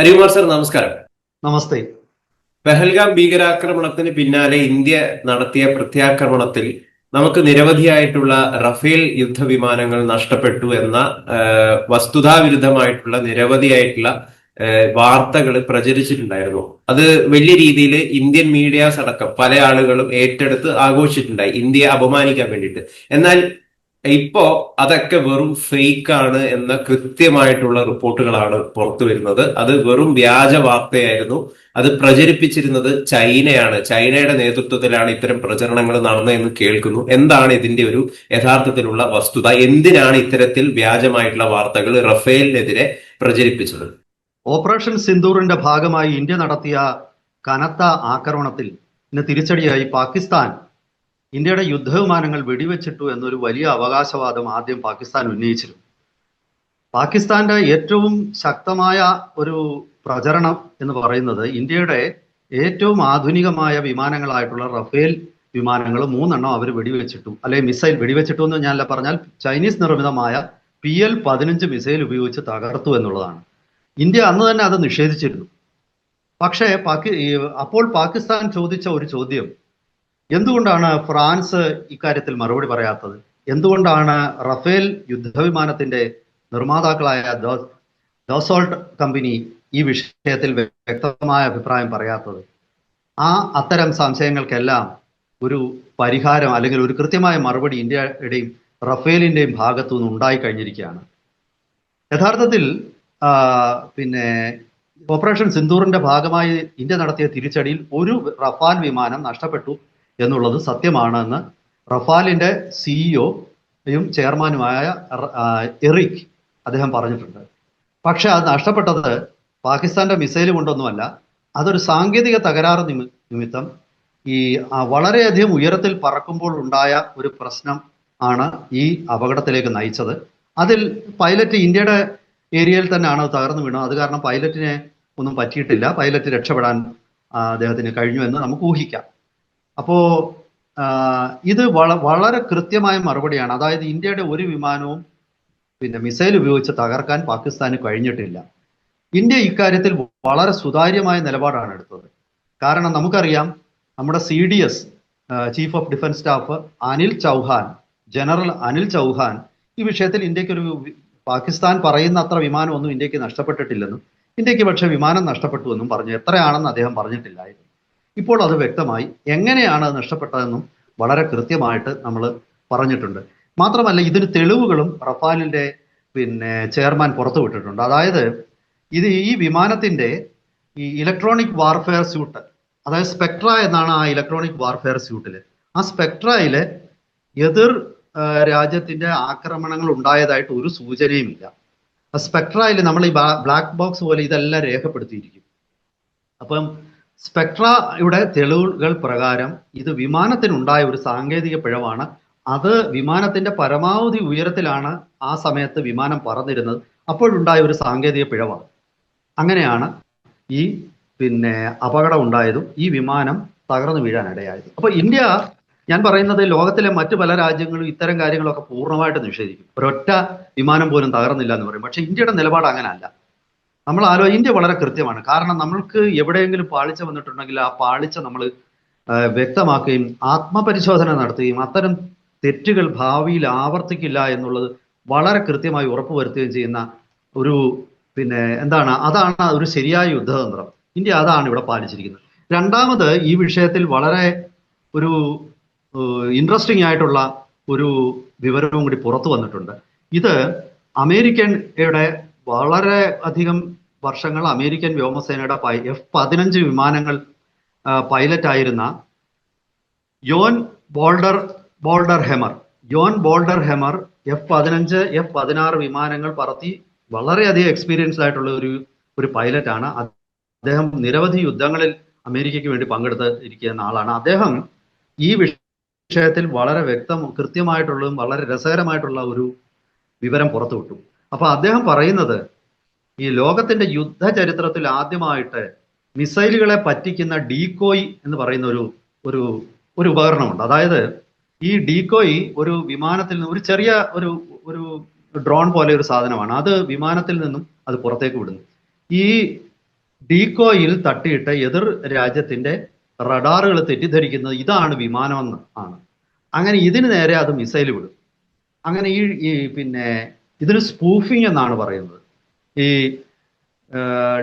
Harikumar sir നമസ്കാരം. നമസ്തേ. പെഹൽഗാം ഭീകരാക്രമണത്തിന് പിന്നാലെ ഇന്ത്യ നടത്തിയ പ്രത്യാക്രമണത്തിൽ നമുക്ക് നിരവധിയായിട്ടുള്ള റഫേൽ യുദ്ധവിമാനങ്ങൾ നഷ്ടപ്പെട്ടു എന്ന വസ്തുതാവിരുദ്ധമായിട്ടുള്ള നിരവധിയായിട്ടുള്ള വാർത്തകൾ പ്രചരിച്ചിട്ടുണ്ടായിരുന്നു. അത് വലിയ രീതിയിൽ ഇന്ത്യൻ മീഡിയാസ് അടക്കം പല ആളുകളും ഏറ്റെടുത്ത് ആഘോഷിച്ചിട്ടുണ്ടായി. ഇന്ത്യയെ അപമാനിക്കാൻ വേണ്ടിയിട്ട്. എന്നാൽ ഇപ്പോ അതൊക്കെ വെറും ഫേക്ക് ആണ് എന്ന കൃത്യമായിട്ടുള്ള റിപ്പോർട്ടുകളാണ് പുറത്തു വരുന്നത്. അത് വെറും വ്യാജ വാർത്തയായിരുന്നു. അത് പ്രചരിപ്പിച്ചിരുന്നത് ചൈനയാണ്. ചൈനയുടെ നേതൃത്വത്തിലാണ് ഇത്തരം പ്രചരണങ്ങൾ നടന്നതെന്ന് കേൾക്കുന്നു. എന്താണ് ഇതിന്റെ ഒരു യഥാർത്ഥത്തിലുള്ള വസ്തുത? എന്തിനാണ് ഇത്തരത്തിൽ വ്യാജമായിട്ടുള്ള വാർത്തകൾ റഫേലിനെതിരെ പ്രചരിപ്പിച്ചത്? ഓപ്പറേഷൻ സിന്ദൂറിന്റെ ഭാഗമായി ഇന്ത്യ നടത്തിയ കനത്ത ആക്രമണത്തിൽ തിരിച്ചടിയായി പാകിസ്ഥാൻ ഇന്ത്യയുടെ യുദ്ധവിമാനങ്ങൾ വെടിവെച്ചിട്ടു എന്നൊരു വലിയ അവകാശവാദം ആദ്യം പാകിസ്ഥാൻ ഉന്നയിച്ചിരുന്നു. പാകിസ്ഥാന്റെ ഏറ്റവും ശക്തമായ ഒരു പ്രചരണം എന്ന് പറയുന്നത് ഇന്ത്യയുടെ ഏറ്റവും ആധുനികമായ വിമാനങ്ങളായിട്ടുള്ള റഫേൽ വിമാനങ്ങൾ മൂന്നെണ്ണം അവർ വെടിവെച്ചിട്ടു അല്ലെങ്കിൽ മിസൈൽ വെടിവെച്ചിട്ടു എന്ന് ഞാനല്ല പറഞ്ഞാൽ ചൈനീസ് നിർമ്മിതമായ പി എൽ പതിനഞ്ച് മിസൈൽ ഉപയോഗിച്ച് തകർത്തു എന്നുള്ളതാണ്. ഇന്ത്യ അന്ന് തന്നെ അത് നിഷേധിച്ചിരുന്നു. പക്ഷേ പാകി അപ്പോൾ പാകിസ്ഥാൻ ചോദിച്ച ഒരു ചോദ്യം എന്തുകൊണ്ടാണ് ഫ്രാൻസ് ഇക്കാര്യത്തിൽ മറുപടി പറയാത്തത്? എന്തുകൊണ്ടാണ് റഫേൽ യുദ്ധവിമാനത്തിന്റെ നിർമ്മാതാക്കളായ ഡോസോൾട്ട് കമ്പനി ഈ വിഷയത്തിൽ വ്യക്തമായ അഭിപ്രായം പറയാത്തത്? ആ അത്തരം സംശയങ്ങൾക്കെല്ലാം ഒരു പരിഹാരം അല്ലെങ്കിൽ ഒരു കൃത്യമായ മറുപടി ഇന്ത്യയുടെയും റഫേലിന്റെയും ഭാഗത്തു നിന്ന് ഉണ്ടായി കഴിഞ്ഞിരിക്കുകയാണ് യഥാർത്ഥത്തിൽ പിന്നെ ഓപ്പറേഷൻ സിന്ദൂറിന്റെ ഭാഗമായി ഇന്ത്യ നടത്തിയ തിരിച്ചടിയിൽ ഒരു റഫാൽ വിമാനം നഷ്ടപ്പെട്ടു. എന്നുള്ളത് സത്യമാണെന്ന് റഫാലിന്റെ സിഇഒയും ചെയർമാനുമായ എറിക് അദ്ദേഹം പറഞ്ഞിട്ടുണ്ട്. പക്ഷെ അത് നഷ്ടപ്പെട്ടത് പാകിസ്ഥാന്റെ മിസൈൽ കൊണ്ടൊന്നുമല്ല അതൊരു സാങ്കേതിക തകരാറ് നിമി- നിമിത്തം ഈ വളരെയധികം ഉയരത്തിൽ പറക്കുമ്പോൾ ഉണ്ടായ ഒരു പ്രശ്നം ആണ് ഈ അപകടത്തിലേക്ക് നയിച്ചത്. അതിൽ പൈലറ്റ് ഇന്ത്യയുടെ ഏരിയയിൽ തന്നെയാണ് തകർന്നു വീണത്. അത് കാരണം പൈലറ്റിനെ ഒന്നും പറ്റിയിട്ടില്ല. പൈലറ്റ് രക്ഷപ്പെടാൻ അദ്ദേഹത്തിന് കഴിഞ്ഞു എന്ന് നമുക്ക് ഊഹിക്കാം. അപ്പോ ഇത് വള വളരെ കൃത്യമായ മറുപടിയാണ്. അതായത് ഇന്ത്യയുടെ ഒരു വിമാനവും പിന്നെ മിസൈൽ ഉപയോഗിച്ച് തകർക്കാൻ പാകിസ്ഥാന് കഴിഞ്ഞിട്ടില്ല. ഇന്ത്യ ഇക്കാര്യത്തിൽ വളരെ സുതാര്യമായ നിലപാടാണ് എടുത്തത്. കാരണം നമുക്കറിയാം നമ്മുടെ C D S chief of defence staff Anil Chauhan general Anil Chauhan ഈ വിഷയത്തിൽ ഇന്ത്യക്കൊരു പാകിസ്ഥാൻ പറയുന്ന അത്ര വിമാനമൊന്നും ഇന്ത്യയ്ക്ക് നഷ്ടപ്പെട്ടിട്ടില്ലെന്നും ഇന്ത്യയ്ക്ക് പക്ഷേ വിമാനം നഷ്ടപ്പെട്ടു എന്നും പറഞ്ഞു. എത്രയാണെന്ന് അദ്ദേഹം പറഞ്ഞിട്ടില്ലായിരുന്നു. ഇപ്പോൾ അത് വ്യക്തമായി എങ്ങനെയാണ് അത് നഷ്ടപ്പെട്ടതെന്നും വളരെ കൃത്യമായിട്ട് നമ്മൾ പറഞ്ഞിട്ടുണ്ട്. മാത്രമല്ല ഇതിന് തെളിവുകളും റഫാലിന്റെ പിന്നെ ചെയർമാൻ പുറത്തുവിട്ടിട്ടുണ്ട് അതായത് ഇത് ഈ വിമാനത്തിന്റെ ഈ ഇലക്ട്രോണിക് വാർഫെയർ സ്യൂട്ട് അതായത് സ്പെക്ട്ര എന്നാണ് ആ ഇലക്ട്രോണിക് വാർഫെയർ സ്യൂട്ടിൽ ആ സ്പെക്ട്രയിൽ എതിർ രാജ്യത്തിന്റെ ആക്രമണങ്ങൾ ഉണ്ടായതായിട്ട് ഒരു സൂചനയും ഇല്ല. സ്പെക്ട്രയിൽ നമ്മൾ ഈ ബ്ലാക്ക് ബോക്സ് പോലെ ഇതെല്ലാം രേഖപ്പെടുത്തിയിരിക്കും. അപ്പം സ്പെക്ട്രയുടെ തെളിവുകൾ പ്രകാരം ഇത് വിമാനത്തിനുണ്ടായ ഒരു സാങ്കേതിക പിഴവാണ്. അത് വിമാനത്തിന്റെ പരമാവധി ഉയരത്തിലാണ് ആ സമയത്ത് വിമാനം പറന്നിരുന്നത്. അപ്പോഴുണ്ടായ ഒരു സാങ്കേതിക പിഴവാണ്. അങ്ങനെയാണ് ഈ പിന്നെ അപകടം ഉണ്ടായതും ഈ വിമാനം തകർന്നു വീഴാൻ ഇടയായതും. അപ്പൊ ഇന്ത്യ ഞാൻ പറയുന്നത് ലോകത്തിലെ മറ്റു പല രാജ്യങ്ങളും ഇത്തരം കാര്യങ്ങളൊക്കെ പൂർണമായിട്ട് നിഷേധിക്കും. ഒരൊറ്റ വിമാനം പോലും തകർന്നില്ല എന്ന് പറയും. പക്ഷെ ഇന്ത്യയുടെ നിലപാട് അങ്ങനെയല്ല നമ്മൾ ആലോ ഇന്ത്യ വളരെ കൃത്യമാണ്. കാരണം നമ്മൾക്ക് എവിടെയെങ്കിലും പാളിച്ച വന്നിട്ടുണ്ടെങ്കിൽ ആ പാളിച്ച നമ്മൾ വ്യക്തമാക്കുകയും ആത്മപരിശോധന നടത്തുകയും അത്തരം തെറ്റുകൾ ഭാവിയിൽ ആവർത്തിക്കില്ല എന്നുള്ളത് വളരെ കൃത്യമായി ഉറപ്പുവരുത്തുകയും ചെയ്യുന്ന ഒരു പിന്നെ എന്താണ് അതാണ് ഒരു ശരിയായ യുദ്ധതന്ത്രം. ഇന്ത്യ അതാണ് ഇവിടെ പാലിച്ചിരിക്കുന്നത്. രണ്ടാമത് ഈ വിഷയത്തിൽ വളരെ ഒരു ഇൻട്രസ്റ്റിംഗ് ആയിട്ടുള്ള ഒരു വിവരവും കൂടി പുറത്തു വന്നിട്ടുണ്ട്. ഇത് അമേരിക്കയുടെ വളരെ അധികം വർഷങ്ങൾ അമേരിക്കൻ വ്യോമസേനയുടെ എഫ് പതിനഞ്ച് വിമാനങ്ങൾ പൈലറ്റ് ആയിരുന്ന Jon Bolder Bolder Hemer. Jon Bolder Hemer F പതിനഞ്ച് എഫ് പതിനാറ് വിമാനങ്ങൾ പറത്തി വളരെയധികം എക്സ്പീരിയൻസ്ഡ് ആയിട്ടുള്ള ഒരു ഒരു പൈലറ്റ് ആണ്. അദ്ദേഹം നിരവധി യുദ്ധങ്ങളിൽ അമേരിക്കയ്ക്ക് വേണ്ടി പങ്കെടുത്ത് ഇരിക്കുന്ന ആളാണ്. അദ്ദേഹം ഈ വിഷയത്തിൽ വളരെ വ്യക്തം കൃത്യമായിട്ടുള്ളതും വളരെ രസകരമായിട്ടുള്ള ഒരു വിവരം പുറത്തുവിട്ടു. അപ്പൊ അദ്ദേഹം പറയുന്നത് ഈ ലോകത്തിന്റെ യുദ്ധ ചരിത്രത്തിൽ ആദ്യമായിട്ട് മിസൈലുകളെ പറ്റിക്കുന്ന ഡീകോയ് എന്ന് പറയുന്ന ഒരു ഒരു ഒരു ഉപകരണമുണ്ട്. അതായത് ഈ ഡീകോയ് ഒരു വിമാനത്തിൽ നിന്ന് ഒരു ചെറിയ ഒരു ഒരു ഡ്രോൺ പോലെ ഒരു സാധനമാണ്. അത് വിമാനത്തിൽ നിന്നും അത് പുറത്തേക്ക് വിടുന്നു. ഈ ഡീകോയിൽ തട്ടിയിട്ട് എതിർ രാജ്യത്തിന്റെ റഡാറുകൾ തെറ്റിദ്ധരിക്കുന്നത് ഇതാണ് വിമാനമെന്ന് ആണ്. അങ്ങനെ ഇതിന് നേരെ അത് മിസൈൽ വിടും. അങ്ങനെ ഈ പിന്നെ ഇതിന് സ്പൂഫിംഗ് എന്നാണ് പറയുന്നത്. ഈ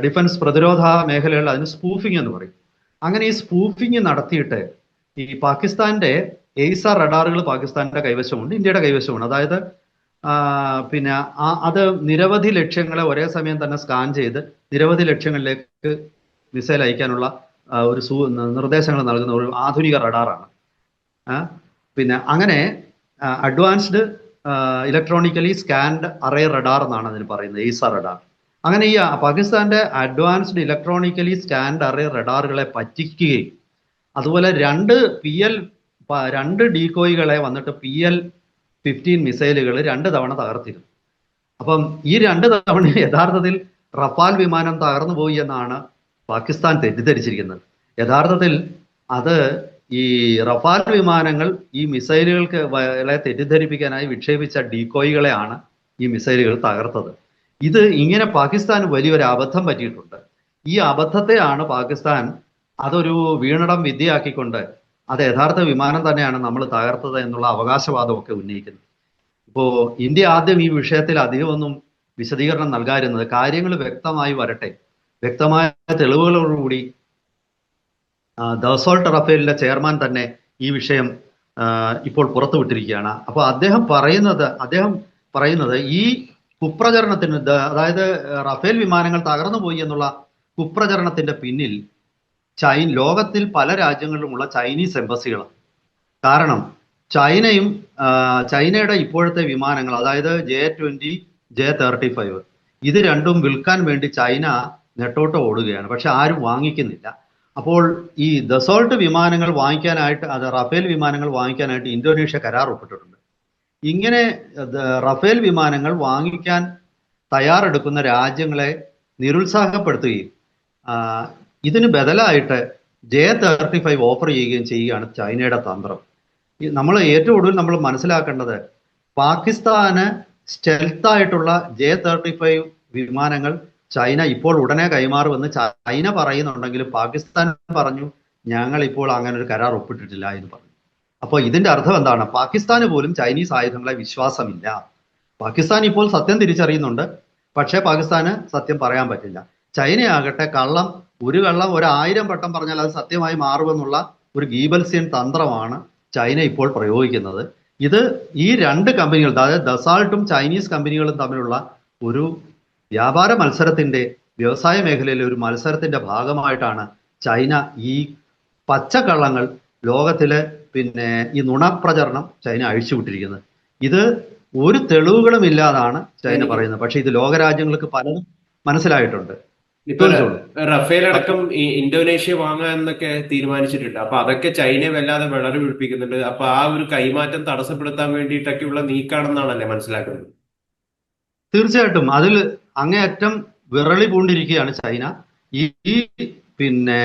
ഡിഫൻസ് പ്രതിരോധ മേഖലകളിൽ അതിന് സ്പൂഫിംഗ് എന്ന് പറയും. അങ്ങനെ ഈ സ്പൂഫിംഗ് നടത്തിയിട്ട് ഈ പാകിസ്ഥാന്റെ എയ്സ റഡാറുകൾ പാകിസ്ഥാന്റെ കൈവശമുണ്ട് ഇന്ത്യയുടെ കൈവശമുണ്ട്. അതായത് പിന്നെ അത് നിരവധി ലക്ഷ്യങ്ങളെ ഒരേ സമയം തന്നെ സ്കാൻ ചെയ്ത് നിരവധി ലക്ഷ്യങ്ങളിലേക്ക് മിസൈൽ അയക്കാനുള്ള ഒരു സൂ നിർദ്ദേശങ്ങൾ നൽകുന്ന ഒരു ആധുനിക റഡാറാണ്. പിന്നെ അങ്ങനെ advanced electronically scanned array radar എന്നാണ് അതിന് പറയുന്നത് എയ്സ റഡാർ അങ്ങനെ ഈ പാകിസ്ഥാന്റെ അഡ്വാൻസ്ഡ് ഇലക്ട്രോണിക്കലി സ്കാൻഡ് അറേ റഡാറുകളെ പറ്റിക്കുകയും അതുപോലെ രണ്ട് പി എൽ രണ്ട് ഡീകോയികളെ വന്നിട്ട് പി എൽ ഫിഫ്റ്റീൻ മിസൈലുകൾ രണ്ട് തവണ തകർത്തിരുന്നു. അപ്പം ഈ രണ്ട് തവണ യഥാർത്ഥത്തിൽ റഫാൽ വിമാനം തകർന്നു പോയി എന്നാണ് പാകിസ്ഥാൻ തെറ്റിദ്ധരിച്ചിരിക്കുന്നത്. യഥാർത്ഥത്തിൽ അത് ഈ റഫാൽ വിമാനങ്ങൾ ഈ മിസൈലുകൾക്ക് തെറ്റിദ്ധരിപ്പിക്കാനായി വിക്ഷേപിച്ച ഡീകോയികളെയാണ് ഈ മിസൈലുകൾ തകർത്തത്. ഇത് ഇങ്ങനെ പാകിസ്ഥാൻ വലിയൊരു അബദ്ധം പറ്റിയിട്ടുണ്ട്. ഈ അബദ്ധത്തെയാണ് പാകിസ്ഥാൻ അതൊരു വീണടം വിദ്യയാക്കിക്കൊണ്ട് അത് യഥാർത്ഥ വിമാനം തന്നെയാണ് നമ്മൾ തകർത്തത് എന്നുള്ള അവകാശവാദമൊക്കെ ഉന്നയിക്കുന്നത്. ഇപ്പോൾ ഇന്ത്യ ആദ്യം ഈ വിഷയത്തിൽ അധികമൊന്നും വിശദീകരണം നൽകാതിരുന്നത് കാര്യങ്ങൾ വ്യക്തമായി വരട്ടെ. വ്യക്തമായ തെളിവുകളോടുകൂടി ദസോൾട്ട് റഫേലിന്റെ ചെയർമാൻ തന്നെ ഈ വിഷയം ഇപ്പോൾ പുറത്തുവിട്ടിരിക്കുകയാണ്. അപ്പോൾ അദ്ദേഹം പറയുന്നത് അദ്ദേഹം പറയുന്നത് ഈ കുപ്രചരണത്തിന് അതായത് റഫേൽ വിമാനങ്ങൾ തകർന്നു പോയി എന്നുള്ള കുപ്രചരണത്തിന്റെ പിന്നിൽ ചൈ ലോകത്തിൽ പല രാജ്യങ്ങളിലുമുള്ള ചൈനീസ് എംബസികളാണ്. കാരണം ചൈനയും ചൈനയുടെ ഇപ്പോഴത്തെ വിമാനങ്ങൾ അതായത് J twenty J thirty five ഇത് രണ്ടും വിൽക്കാൻ വേണ്ടി ചൈന നെട്ടോട്ട് ഓടുകയാണ്. പക്ഷെ ആരും വാങ്ങിക്കുന്നില്ല. അപ്പോൾ ഈ ദസോൾട്ട് വിമാനങ്ങൾ വാങ്ങിക്കാനായിട്ട് അത് റഫേൽ വിമാനങ്ങൾ വാങ്ങിക്കാനായിട്ട് ഇന്തോനേഷ്യ കരാർ ഒപ്പിട്ടിട്ടുണ്ട്. ഇങ്ങനെ റഫേൽ വിമാനങ്ങൾ വാങ്ങിക്കാൻ തയ്യാറെടുക്കുന്ന രാജ്യങ്ങളെ നിരുത്സാഹപ്പെടുത്തുകയും ഇതിന് ബദലായിട്ട് ജെ തേർട്ടി ഫൈവ് ഓഫർ ചെയ്യുകയും ചെയ്യുകയാണ് ചൈനയുടെ തന്ത്രം. നമ്മൾ ഏറ്റവും ഒടുവിൽ നമ്മൾ മനസ്സിലാക്കേണ്ടത് പാകിസ്ഥാന് സ്റ്റെൽത്തായിട്ടുള്ള ജെ തേർട്ടി ഫൈവ് വിമാനങ്ങൾ ചൈന ഇപ്പോൾ ഉടനെ കൈമാറുമെന്ന് ചൈന പറയുന്നുണ്ടെങ്കിലും പാകിസ്ഥാൻ പറഞ്ഞു ഞങ്ങൾ ഇപ്പോൾ അങ്ങനെ ഒരു കരാർ ഒപ്പിട്ടിട്ടില്ല എന്ന് പറഞ്ഞു. അപ്പോൾ ഇതിന്റെ അർത്ഥം എന്താണ്? പാകിസ്ഥാന് പോലും ചൈനീസ് ആയുധങ്ങളെ വിശ്വാസമില്ല. പാകിസ്ഥാൻ ഇപ്പോൾ സത്യം തിരിച്ചറിയുന്നുണ്ട്. പക്ഷേ പാകിസ്ഥാന് സത്യം പറയാൻ പറ്റില്ല. ചൈനയാകട്ടെ കള്ളം ഒരു കള്ളം ഒരു ആയിരം വട്ടം പറഞ്ഞാൽ അത് സത്യമായി മാറുമെന്നുള്ള ഒരു ഗീബൽസ്യൻ തന്ത്രമാണ് ചൈന ഇപ്പോൾ പ്രയോഗിക്കുന്നത്. ഇത് ഈ രണ്ട് കമ്പനികൾ അതായത് ദസാൾട്ടും ചൈനീസ് കമ്പനികളും തമ്മിലുള്ള ഒരു വ്യാപാര മത്സരത്തിന്റെ വ്യവസായ മേഖലയിലെ ഒരു മത്സരത്തിന്റെ ഭാഗമായിട്ടാണ് ചൈന ഈ പച്ചക്കള്ളങ്ങൾ ലോകത്തിലെ പിന്നെ ഈ നുണപ്രചരണം ചൈന അഴിച്ചുവിട്ടിരിക്കുന്നത്. ഇത് ഒരു തെളിവുകളും ഇല്ലാതാണ് ചൈന പറയുന്നത്. പക്ഷെ ഇത് ലോകരാജ്യങ്ങൾക്ക് പലതും മനസ്സിലായിട്ടുണ്ട്. റഫേൽ അടക്കം ഈ ഇന്തോനേഷ്യ വാങ്ങാൻ എന്നൊക്കെ തീരുമാനിച്ചിട്ടുണ്ട്. അപ്പൊ അതൊക്കെ ചൈനയെ വല്ലാതെ വിളറി പിടിപ്പിക്കുന്നുണ്ട് അപ്പൊ ആ ഒരു കൈമാറ്റം തടസ്സപ്പെടുത്താൻ വേണ്ടിയിട്ടൊക്കെയുള്ള നീക്കാണെന്നാണല്ലേ മനസ്സിലാക്കുന്നത്? തീർച്ചയായിട്ടും. അതിൽ അങ്ങേയറ്റം വിറളി പൂണ്ടിരിക്കുകയാണ് ചൈന. ഈ ഈ പിന്നെ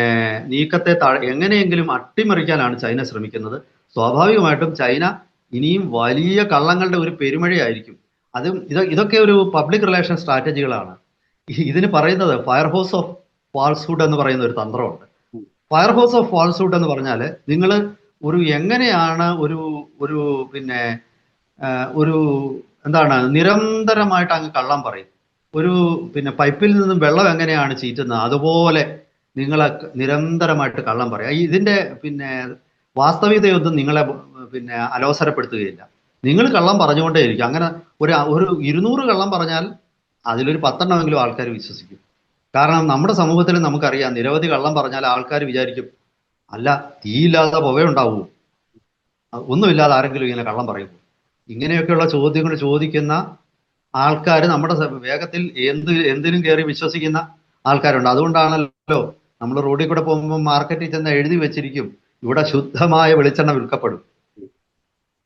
നീക്കത്തെ എങ്ങനെയെങ്കിലും അട്ടിമറിക്കാനാണ് ചൈന ശ്രമിക്കുന്നത്. സ്വാഭാവികമായിട്ടും ചൈന ഇനിയും വലിയ കള്ളങ്ങളുടെ ഒരു പെരുമഴയായിരിക്കും. അതും ഇത് ഇതൊക്കെ ഒരു പബ്ലിക് റിലേഷൻ സ്ട്രാറ്റജികളാണ് ഇതിന് പറയുന്നത് ഫയർ ഹോസ് ഓഫ് ഫാൾസ്ഹുഡ് എന്ന് പറയുന്ന ഒരു തന്ത്രമുണ്ട്. ഫയർ ഹോസ് ഓഫ് ഫാൾസ്ഹുഡ് എന്ന് പറഞ്ഞാൽ നിങ്ങൾ ഒരു എങ്ങനെയാണ് ഒരു ഒരു പിന്നെ ഒരു എന്താണ് നിരന്തരമായിട്ട് അങ്ങ് കള്ളം പറയും. ഒരു പിന്നെ പൈപ്പിൽ നിന്നും വെള്ളം എങ്ങനെയാണ് ചീറ്റുന്നത്? അതുപോലെ നിങ്ങളെ നിരന്തരമായിട്ട് കള്ളം പറയാം. ഇതിന്റെ പിന്നെ വാസ്തവികതയൊന്നും നിങ്ങളെ പിന്നെ അലോസരപ്പെടുത്തുകയില്ല. നിങ്ങൾ കള്ളം പറഞ്ഞുകൊണ്ടേയിരിക്കും അങ്ങനെ ഒരു ഒരു ഇരുന്നൂറ് കള്ളം പറഞ്ഞാൽ അതിലൊരു പത്തെണ്ണമെങ്കിലും ആൾക്കാർ വിശ്വസിക്കും. കാരണം നമ്മുടെ സമൂഹത്തിൽ നമുക്കറിയാം നിരവധി കള്ളം പറഞ്ഞാൽ ആൾക്കാർ വിചാരിക്കും അല്ല തീയില്ലാതെ ഉണ്ടാവൂ ഒന്നുമില്ലാതെ ആരെങ്കിലും ഇങ്ങനെ കള്ളം പറയുമോ ഇങ്ങനെയൊക്കെയുള്ള ചോദ്യങ്ങൾ ചോദിക്കുന്ന ആൾക്കാർ നമ്മുടെ വേഗത്തിൽ എന്ത് എന്തിനും കയറി വിശ്വസിക്കുന്ന ആൾക്കാരുണ്ട്. അതുകൊണ്ടാണല്ലോ നമ്മൾ റോഡിൽ കൂടെ പോകുമ്പോൾ മാർക്കറ്റിൽ ചെന്ന് എഴുതി വെച്ചിരിക്കും ഇവിടെ ശുദ്ധമായ വെളിച്ചെണ്ണ വിൽക്കപ്പെടും.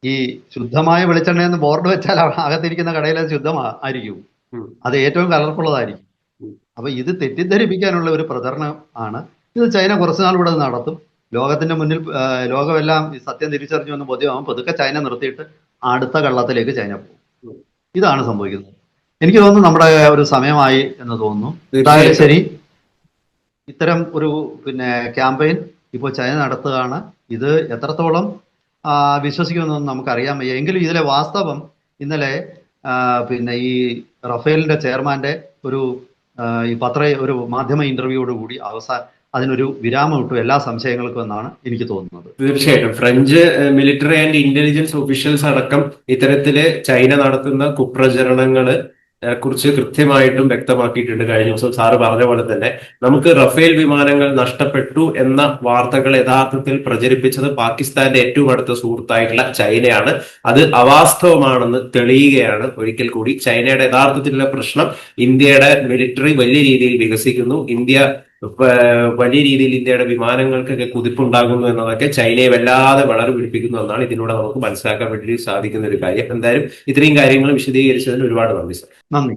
ഈ ശുദ്ധമായ വെളിച്ചെണ്ണ എന്ന് ബോർഡ് വെച്ചാൽ അകത്തിരിക്കുന്ന കടയിൽ അത് ശുദ്ധമാ ആയിരിക്കും. അത് ഏറ്റവും കളർഫുള്ളതായിരിക്കും. അപ്പൊ ഇത് തെറ്റിദ്ധരിപ്പിക്കാനുള്ള ഒരു പ്രചരണം ആണ്. ഇത് ചൈന കുറച്ചു നാൾ ഇവിടെ നടത്തും. ലോകത്തിന്റെ മുന്നിൽ ലോകമെല്ലാം ഈ സത്യം തിരിച്ചറിഞ്ഞു എന്ന് ബോധ്യമാകും പതുക്കെ ചൈന നിർത്തിയിട്ട് അടുത്ത കള്ളത്തിലേക്ക് ചൈന പോകും. ഇതാണ് സംഭവിക്കുന്നത്. എനിക്ക് തോന്നുന്നു നമ്മുടെ ഒരു സമയമായി എന്ന് തോന്നുന്നു. ശരി. ഇത്തരം ഒരു പിന്നെ ക്യാമ്പയിൻ ഇപ്പോൾ ചൈന നടത്തുകയാണ്. ഇത് എത്രത്തോളം വിശ്വസിക്കുമെന്നൊന്നും നമുക്കറിയാൻ വയ്യ. എങ്കിലും ഇതിലെ വാസ്തവം ഇന്നലെ പിന്നെ ഈ റഫേലിന്റെ ചെയർമാന്റെ ഒരു ഈ പത്ര ഒരു മാധ്യമ ഇന്റർവ്യൂയോട് കൂടി അവസാന അതിനൊരു വിരാമം ഇട്ടു. എല്ലാ സംശയങ്ങൾക്കും എന്നാണ് എനിക്ക് തോന്നുന്നത്. തീർച്ചയായിട്ടും. French military and intelligence officials അടക്കം ഇത്തരത്തിൽ ചൈന നടത്തുന്ന കുപ്രചരണങ്ങൾ കുറിച്ച് കൃത്യമായിട്ടും വ്യക്തമാക്കിയിട്ടുണ്ട് കഴിഞ്ഞ ദിവസം സാറ് പറഞ്ഞ പോലെ തന്നെ. നമുക്ക് റഫേൽ വിമാനങ്ങൾ നഷ്ടപ്പെട്ടു എന്ന വാർത്തകൾ യഥാർത്ഥത്തിൽ പ്രചരിപ്പിച്ചത് പാകിസ്ഥാന്റെ ഏറ്റവും അടുത്ത സുഹൃത്തായിട്ടുള്ള ചൈനയാണ്. അത് അവാസ്തവമാണെന്ന് തെളിയുകയാണ് ഒരിക്കൽ കൂടി. ചൈനയുടെ യഥാർത്ഥത്തിലുള്ള പ്രശ്നം ഇന്ത്യയുടെ മിലിറ്ററി വലിയ രീതിയിൽ വികസിക്കുന്നു. ഇന്ത്യ വലിയ രീതിയിൽ ഇന്ത്യയുടെ വിമാനങ്ങൾക്കൊക്കെ കുതിപ്പുണ്ടാകുന്നു എന്നതൊക്കെ ചൈനയെ വല്ലാതെ വളർ പിടിപ്പിക്കുന്നു എന്നാണ് ഇതിലൂടെ നമുക്ക് മനസ്സിലാക്കാൻ വേണ്ടി സാധിക്കുന്ന ഒരു കാര്യം. എന്തായാലും ഇത്രയും കാര്യങ്ങൾ വിശദീകരിച്ചതിന് ഒരുപാട് നന്ദി സർ. നന്ദി.